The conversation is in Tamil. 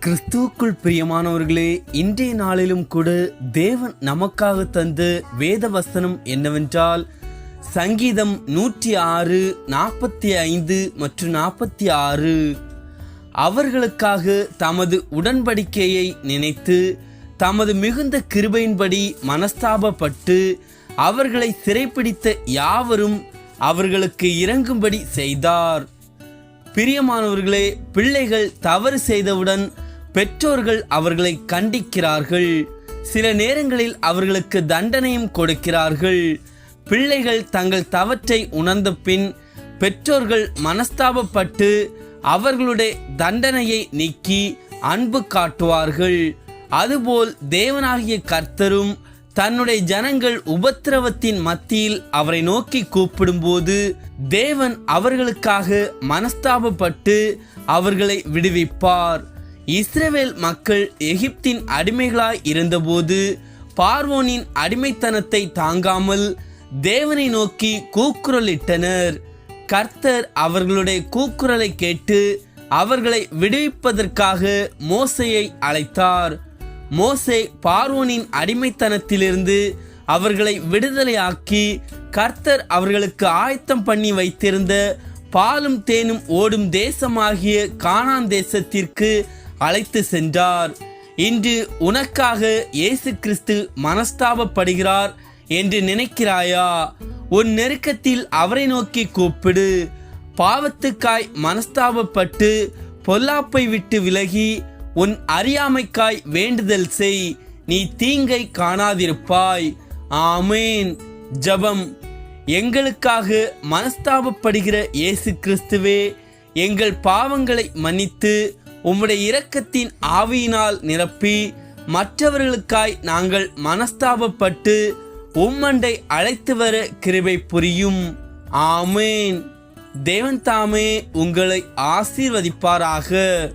கிறிஸ்துவுக்குள் பிரியமானவர்களே இன்றைய நாளிலும் கூட தேவன் நமக்காக தந்த வேத வசனம் என்னவென்றால் சங்கீதம் நூற்றி ஆறு நாற்பத்தி ஐந்து மற்றும் நாற்பத்தி ஆறு அவர்களுக்காக தமது உடன்படிக்கையை நினைத்து தமது மிகுந்த கிருபையின்படி மனஸ்தாபப்பட்டு அவர்களை சிறைப்பிடித்த யாவரும் அவர்களுக்கு இறங்கும்படி செய்தார். பிரியமானவர்களே பிள்ளைகள் தவறு செய்தவுடன் பெற்றோர்கள் அவர்களை கண்டிக்கிறார்கள். சில நேரங்களில் அவர்களுக்கு தண்டனையும் கொடுக்கிறார்கள். பிள்ளைகள் தங்கள் தவற்றை உணர்ந்த பின் பெற்றோர்கள் மனஸ்தாபப்பட்டு அவர்களுடைய தண்டனையை நீக்கி அன்பு காட்டுவார்கள். அதுபோல் தேவனாகிய கர்த்தரும் தன்னுடைய ஜனங்கள் உபத்திரவத்தின் மத்தியில் அவரை நோக்கி கூப்பிடும்போது தேவன் அவர்களுக்காக மனஸ்தாபப்பட்டு அவர்களை விடுவிப்பார். இஸ்ரேவேல் மக்கள் எகிப்தின் அடிமைகளாய் இருந்தபோது பார்வோனின் அடிமைத்தனத்தை தாங்காமல் தேவனை நோக்கி கூக்குரலிட்டனர். கர்த்தர் அவர்களுடைய கூக்குரலை கேட்டு அவர்களை விடுவிப்பதற்காக மோசையை அழைத்தார். மோசே பார்வோனின் அடிமைத்தனத்திலிருந்து அவர்களை விடுதலையாக்கி கர்த்தர் அவர்களுக்கு ஆயத்தம் பண்ணி வைத்திருந்த பாலும் தேனும் ஓடும் தேசமாகிய கானான் தேசத்திற்கு அழைத்து சென்றார். இன்று உனக்காக இயேசு கிறிஸ்து மனஸ்தாபப்படுகிறார் என்று நினைக்கிறாயா? உன் நெருக்கத்தில் அவரை நோக்கி கூப்பிடு. பாவத்துக்காய் மனஸ்தாபப்பட்டு பொல்லாப்பை விட்டு விலகி உன் அறியாமைக்காய் வேண்டுதல் செய். நீ தீங்கை காணாதிருப்பாய். ஆமேன். ஜபம். எங்களுக்காக மனஸ்தாபப்படுகிற இயேசு கிறிஸ்துவே எங்கள் பாவங்களை மன்னித்து உம்முடைய இரக்கத்தின் ஆவியினால் நிரப்பி மற்றவர்களுக்காய் நாங்கள் மனஸ்தாபப்பட்டு உம்மண்டை அழைத்து வர கிருபை புரியும். ஆமேன். தேவன் தாமே உங்களை ஆசீர்வதிப்பாராக.